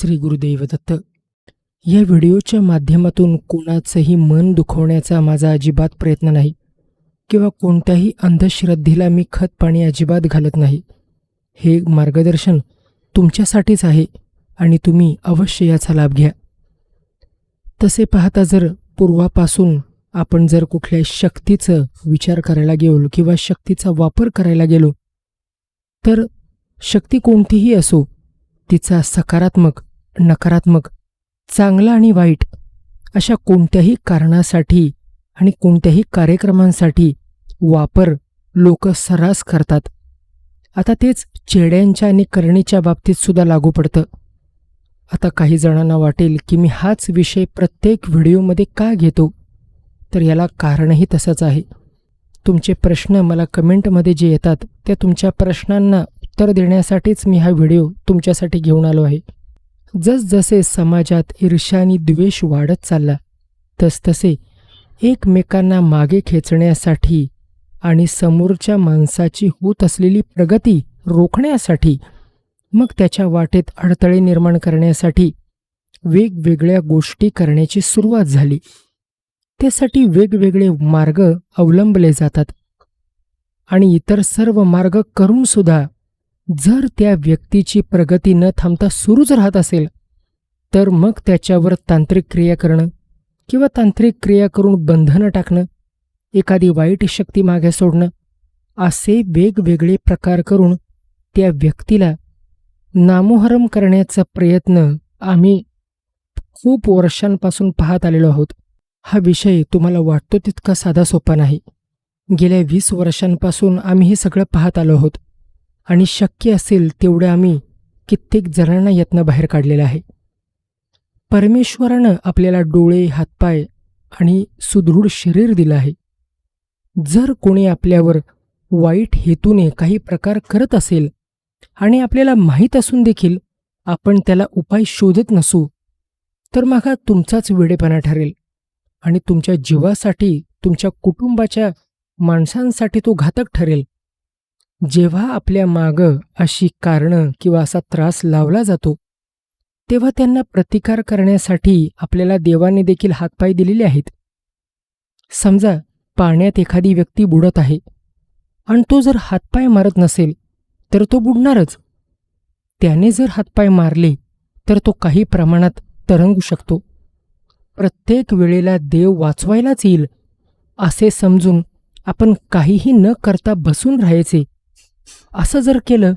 श्री गुरुदेव दत्त या व्हिडिओच्या माध्यमातून कोणाचंही मन दुखवण्याचा माझा अजिबात प्रयत्न नाही किंवा कोणत्याही अंधश्रद्धेला मी खत पाणी अजिबात घालत नाही. हे मार्गदर्शन तुमच्यासाठीच आहे आणि तुम्ही अवश्य याचा लाभ घ्या. तसे पाहता जर पूर्वापासून आपण जर कुठल्या शक्तीचं विचार करायला गेलो किंवा शक्तीचा वापर करायला गेलो तर शक्ती कोणतीही असो तिचा सकारात्मक नकारात्मक चांगला आणि वाईट अशा कोणत्याही कारणासाठी आणि कोणत्याही कार्यक्रमांसाठी वापर लोक सर्रास करतात. आता तेच चेड्यांच्या आणि करणीच्या बाबतीत सुद्धा लागू पडतं. आता काही जणांना वाटेल की मी हाच विषय प्रत्येक व्हिडिओमध्ये का घेतो? तर याला कारणही तसंच आहे. तुमचे प्रश्न मला कमेंटमध्ये जे येतात त्या तुमच्या प्रश्नांना उत्तर देण्यासाठीच मी हा व्हिडिओ तुमच्यासाठी घेऊन आलो आहे. जसजसे समाजात ईर्ष्या आणि द्वेष वाढत चालला तसतसे एकमेकांना मागे खेचण्यासाठी आणि समोरच्या माणसाची होत असलेली प्रगती रोखण्यासाठी मग त्याच्या वाटेत अडथळे निर्माण करण्यासाठी वेगवेगळ्या गोष्टी करण्याची सुरुवात झाली. त्यासाठी वेगवेगळे मार्ग अवलंबले जातात आणि इतर सर्व मार्ग करूनसुद्धा जर त्या व्यक्तीची प्रगती न थांबता सुरूच राहत असेल तर मग त्याच्यावर तांत्रिक क्रिया करणं किंवा तांत्रिक क्रिया करून बंधनं टाकणं एखादी वाईट शक्ती मागे सोडणं असे वेगवेगळे प्रकार करून त्या व्यक्तीला नामोहरम करण्याचा प्रयत्न आम्ही खूप वर्षांपासून पाहत आलेलो आहोत. हा विषय तुम्हाला वाटतो तितका साधा सोपा नाही. गेल्या वीस वर्षांपासून आम्ही हे सगळं पाहत आलो आहोत. आणि शक्य असेल तेवढं आम्ही कित्येक जणांना यातनं बाहेर काढलेलं आहे. परमेश्वरानं आपल्याला डोळे हातपाय आणि सुदृढ शरीर दिलं आहे. जर कोणी आपल्यावर वाईट हेतूने काही प्रकार करत असेल आणि आपल्याला माहीत असून देखील आपण त्याला उपाय शोधत नसू तर मग हा तुमचाच वेडेपणा ठरेल आणि तुमच्या जीवासाठी तुमच्या कुटुंबाच्या माणसांसाठी तो घातक ठरेल. जेव्हा आपल्या मागं अशी कारणं किंवा असा त्रास लावला जातो तेव्हा त्यांना प्रतिकार करण्यासाठी आपल्याला देवाने देखील हातपाय दिलेले आहेत. समजा पाण्यात एखादी व्यक्ती बुडत आहे आणि तो जर हातपाय मारत नसेल तर तो बुडणारच. त्याने जर हातपाय मारले तर तो काही प्रमाणात तरंगू शकतो. प्रत्येक वेळेला देव वाचवायलाच येईल असे समजून आपण काहीही न करता बसून राहायचे असं जर केलं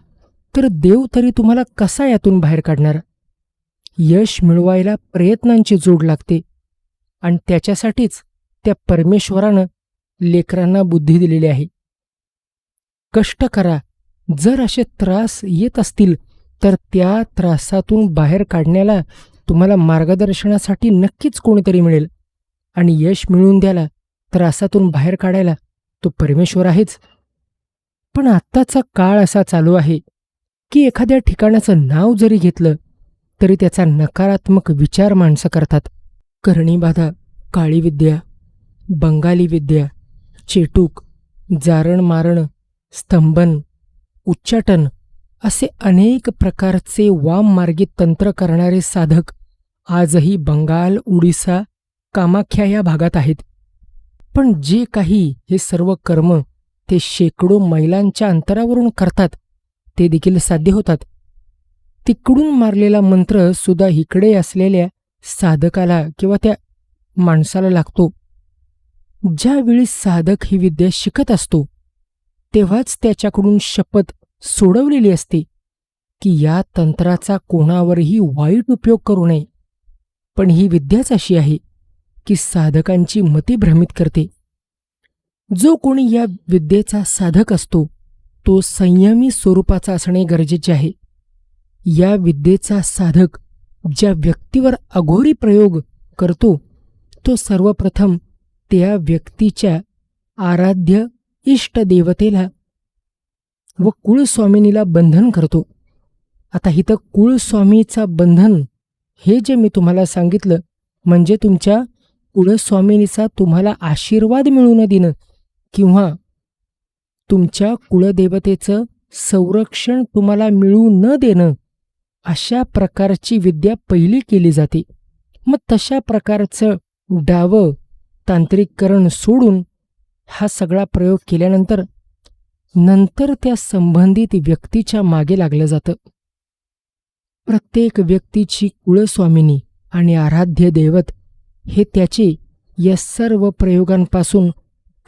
तर देव तरी तुम्हाला कसा यातून बाहेर काढणार? यश मिळवायला प्रयत्नांची जोड लागते. आणि त्याच्यासाठीच त्या परमेश्वरानं लेकरांना बुद्धी दिलेली आहे. कष्ट करा. जर असे त्रास येत असतील तर त्या त्रासातून बाहेर काढण्याला तुम्हाला मार्गदर्शनासाठी नक्कीच कोणीतरी मिळेल. आणि यश मिळवून द्यायला त्रासातून बाहेर काढायला तो परमेश्वर आहेच. पण आत्ताचा काळ असा चालू आहे की एखाद्या ठिकाणाचं नाव जरी घेतलं तरी त्याचा नकारात्मक विचार माणसं करतात. करणीबाधा काळी विद्या बंगाली विद्या चेटूक जारण मारण स्तंभन उच्चाटन असे अनेक प्रकारचे वाममार्गी तंत्र करणारे साधक आजही बंगाल उडिसा कामाख्या या भागात आहेत. पण जे काही हे सर्व कर्म ते शेकडो मैलांच्या अंतरावरून करतात. ते देखील साध्य होतात. तिकडून मारलेला मंत्र सुद्धा इकडे असलेल्या साधकाला किंवा त्या माणसाला लागतो. ज्यावेळी साधक ही विद्या शिकत असतो तेव्हाच त्याच्याकडून शपथ सोडवलेली असते की या तंत्राचा कोणावरही वाईट उपयोग करू नये. पण ही विद्याच अशी आहे की साधकांची मती भ्रमित करते. जो कोणी या विद्येचा साधक असतो तो संयमी स्वरूपाचा असणे गरजेचे आहे. या विद्येचा साधक ज्या व्यक्तीवर अघोरी प्रयोग करतो तो सर्वप्रथम त्या व्यक्तीच्या आराध्य इष्टदेवतेला व कुळस्वामिनीला बंधन करतो. आता इथं कुळस्वामीचा बंधन हे जे मी तुम्हाला सांगितलं म्हणजे तुमच्या कुळस्वामिनीचा तुम्हाला आशीर्वाद मिळवून देणं किंवा तुमच्या कुळदेवतेचं संरक्षण तुम्हाला मिळू न देणं अशा प्रकारची विद्या पहिली केली जाते. मग तशा प्रकारचं डावं तांत्रिककरण सोडून हा सगळा प्रयोग केल्यानंतर नंतर त्या संबंधित व्यक्तीच्या मागे लागलं जातं. प्रत्येक व्यक्तीची कुळस्वामिनी आणि आराध्य दैवत हे त्याचे या सर्व प्रयोगांपासून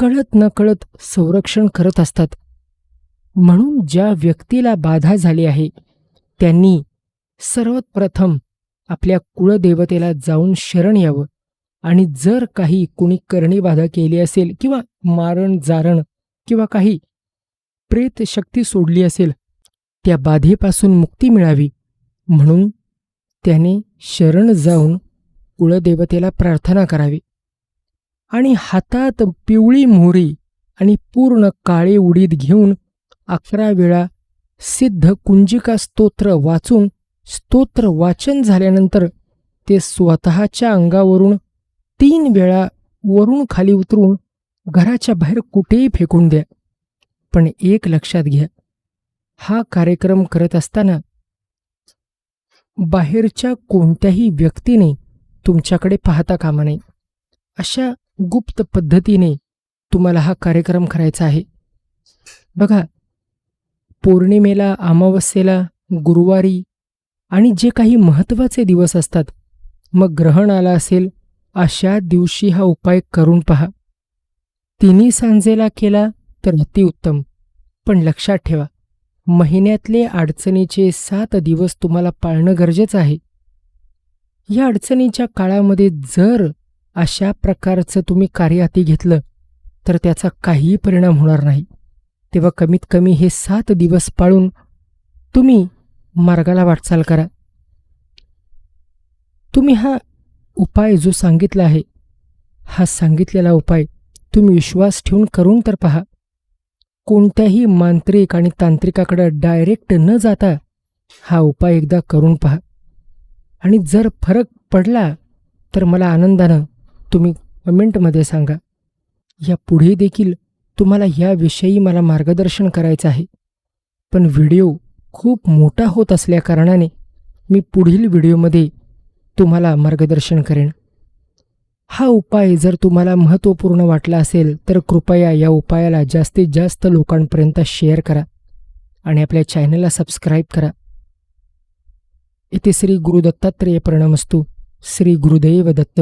कळत नकळत संरक्षण करत असतात. म्हणून ज्या व्यक्तीला बाधा झाली आहे त्यांनी सर्वात प्रथम आपल्या कुळदेवतेला जाऊन शरण यावं आणि जर काही कुणी करणी बाधा केली असेल किंवा मारण जारण किंवा काही प्रेत शक्ती सोडली असेल त्या बाधेपासून मुक्ती मिळावी. म्हणून त्याने शरण जाऊन कुळदेवतेला प्रार्थना करावी. आणि हातात पिवळी मोहरी आणि पूर्ण काळे उडीद घेऊन अकरा वेळा सिद्ध कुंजिका स्तोत्र वाचून स्तोत्र वाचन झाल्यानंतर ते स्वतःच्या अंगावरून तीन वेळा वरून खाली उतरून घराच्या बाहेर कुठेही फेकून द्या. पण एक लक्षात घ्या हा कार्यक्रम करत असताना बाहेरच्या कोणत्याही व्यक्तीने तुमच्याकडे पाहता कामा नये. अशा गुप्त पद्धतीने तुम्हाला हा कार्यक्रम करायचा आहे. बघा पौर्णिमेला अमावस्येला गुरुवारी आणि जे काही महत्त्वाचे दिवस असतात मग ग्रहण आला असेल अशा दिवशी हा उपाय करून पहा. तिन्ही सांजेला केला तर अतिउत्तम पण लक्षात ठेवा महिन्यातले अडचणीचे सात दिवस तुम्हाला पाळणं गरजेचं आहे. या अडचणीच्या काळामध्ये जर अशा प्रकारचं तुम्ही कार्य हाती घेतलं तर त्याचा काहीही परिणाम होणार नाही. तेव्हा कमीत कमी हे सात दिवस पाळून तुम्ही मार्गाला वाटचाल करा. तुम्ही हा उपाय जो सांगितला आहे हा सांगितलेला उपाय तुम्ही विश्वास ठेवून करून तर पहा. कोणत्याही मांत्रिक आणि तांत्रिकाकडे डायरेक्ट न जाता हा उपाय एकदा करून पहा. आणि जर फरक पडला तर मला आनंदानं तुम्ही कमेंटमध्ये सांगा. या पुढे देखील तुम्हाला याविषयी मला मार्गदर्शन करायचं आहे. पण व्हिडिओ खूप मोठा होत असल्याकारणाने मी पुढील व्हिडिओमध्ये तुम्हाला मार्गदर्शन करेन. हा उपाय जर तुम्हाला महत्त्वपूर्ण वाटला असेल तर कृपया या उपायाला जास्तीत जास्त लोकांपर्यंत शेअर करा आणि आपल्या चॅनलला सबस्क्राईब करा. इथे श्री गुरुदत्तात्रेय प्रणमस्तू. श्री गुरुदैव दत्त.